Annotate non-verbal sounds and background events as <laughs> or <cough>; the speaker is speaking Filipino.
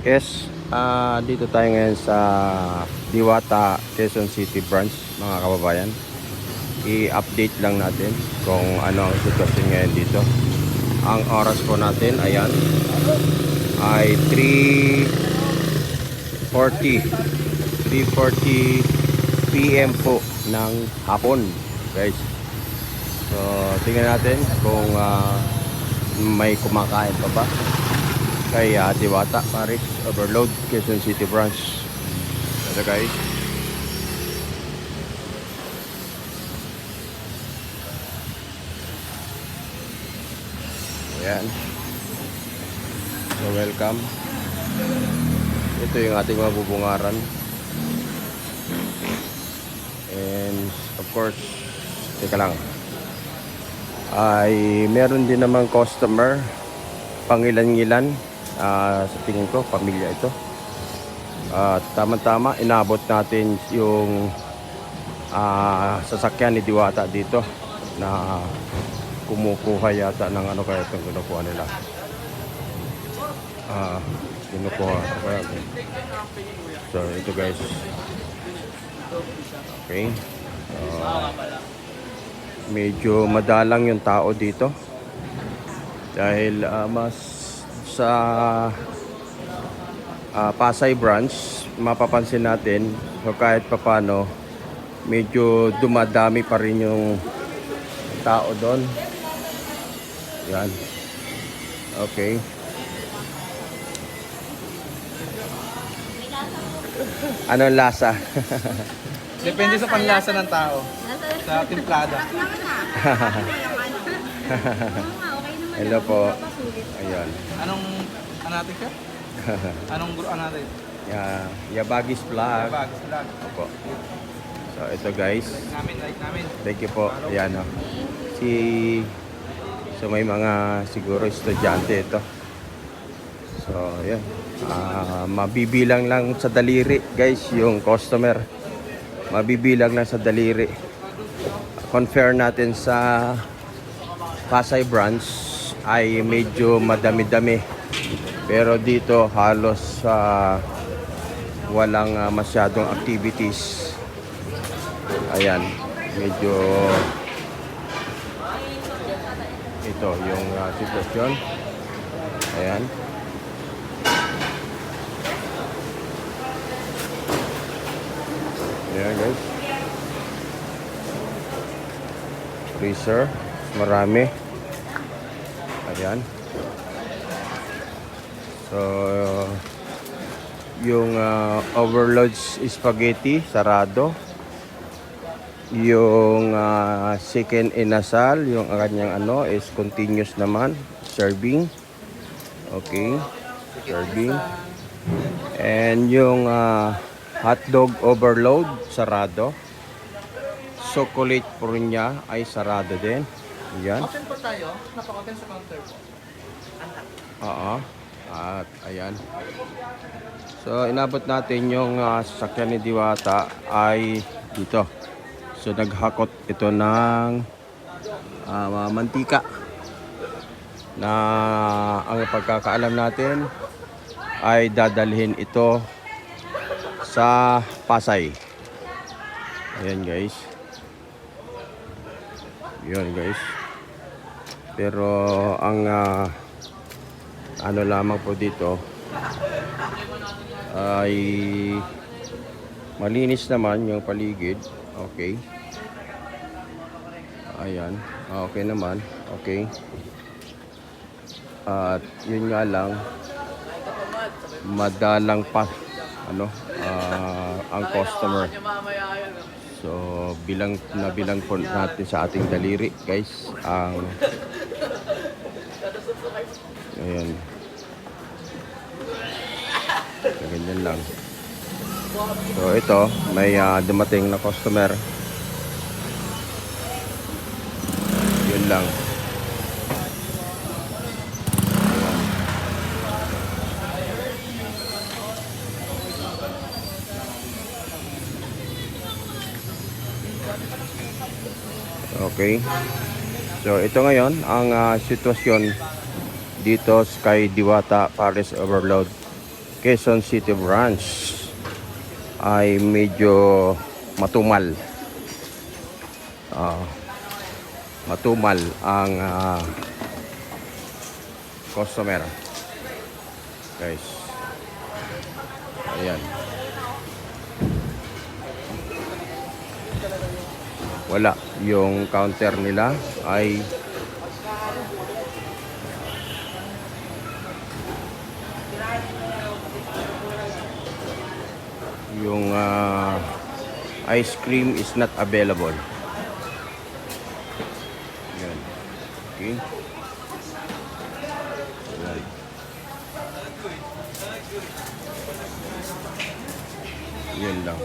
Yes, ah dito tayo ngayon sa Diwata, Quezon City branch, mga kababayan. I-update lang natin kung ano ang sitwasyon ngayon dito. Ang oras po natin, ayan, ay 3.40. 3.40 p.m. po ng hapon, guys. So, tingnan natin kung ah, may kumakain pa ba kay uh, Diwata Paris Overload Quezon City Branch. Ito guys. Ayan. So welcome. Ito yung ating mabubungaran. And of course, teka lang. Ay meron din namang customer pangilan-ngilan Ah, sa tingin ko pamilya ito. At tama-tama inabot natin yung ah, sasakyan ni Diwata dito na kumukuha yata ng ano kaya itong kinukuha nila. Ah kinukuha kaya so ito guys. Okay. Ah, medyo madalang yung tao dito. Dahil ah, mas sa ah, Pasay branch mapapansin natin so kahit papano medyo dumadami pa rin yung tao doon. Yan. Okay. Anong lasa? <laughs> Depende sa panlasa ng tao. Sa timplada. <laughs> hello po ayun Anong, ano natin ka? <laughs> Anong guru ano natin? yeah, Yabagis vlog Bag, vlog. Opo. So ito guys, Like namin, like namin. thank you po. Ayan o. Si So may mga siguro estudyante ito. So ayan. Ah, mabibilang lang sa daliri guys yung customer. Mabibilang lang sa daliri. Compare natin sa Pasay branch ay medyo madami-dami. Pero dito halos sa walang ah, masyadong activities. Ayan, medyo ito yung ah, sitwasyon. Ayan. Ayan guys. Freezer. Marami. Ayan. So, yung ah, overload spaghetti, sarado. Yung ah, chicken inasal, yung kanyang ano is continuous naman, serving. Okay. Serving. And yung ah, hotdog overload, sarado. Chocolate po niya ay sarado din. Yan. Open po tayo. Napa-open sa counter po. Oo. At ayan. So inabot natin yung ah, sasakyan ni Diwata ay dito. So naghakot ito ng ah, mantika na ang pagkakaalam natin ay dadalhin ito sa Pasay. Ayan guys. Yun guys. Pero ang ah, ano lamang po dito ay malinis naman yung paligid. Okay. Ayan. Okay naman. Okay. At yun nga lang madalang pa ano ah, ang customer. So bilang na bilang po natin sa ating daliri guys ang Ayan. Ganyan lang. So ito, may ah, dumating na customer. Yun lang. Okay. So ito ngayon ang ah, sitwasyon dito kay Diwata Paris Overload. Quezon City branch ay medyo matumal. Ah, matumal ang ah, customer. Guys. Ayan. Wala. Yung counter nila ay yung ah, ice cream is not available. Yan. Okay. Yan. Yun lang.